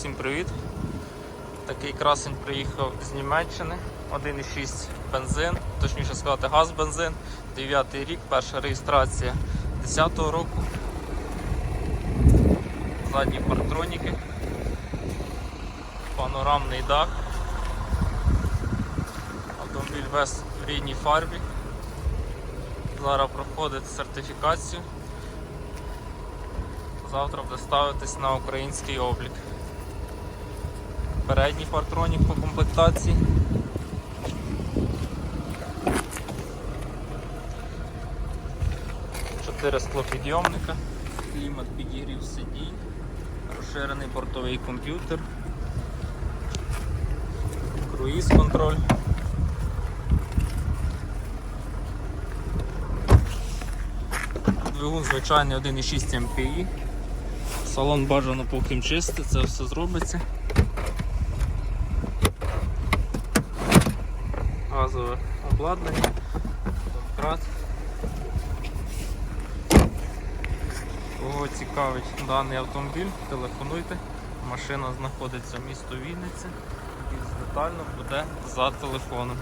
Всім привіт! Такий красень приїхав з Німеччини. 1,6 бензин, точніше сказати, газ бензин. 9 рік, перша реєстрація 10-го року. Задні партроніки, панорамний дах. Автомобіль весь в рідній фарбі. Зараз проходить сертифікацію. Завтра буде ставитись на український облік. Передній партронік по комплектації. Чотири склопідйомника, клімат підігрів сидінь, розширений бортовий комп'ютер, круїз контроль. Двигун звичайний 1,6 MPI. Салон бажано поки чистий, це все зробиться. Газове обладнання, домкрат. Кого цікавить даний автомобіль, телефонуйте. Машина знаходиться в місто Вінниця. Більш детально буде за телефоном.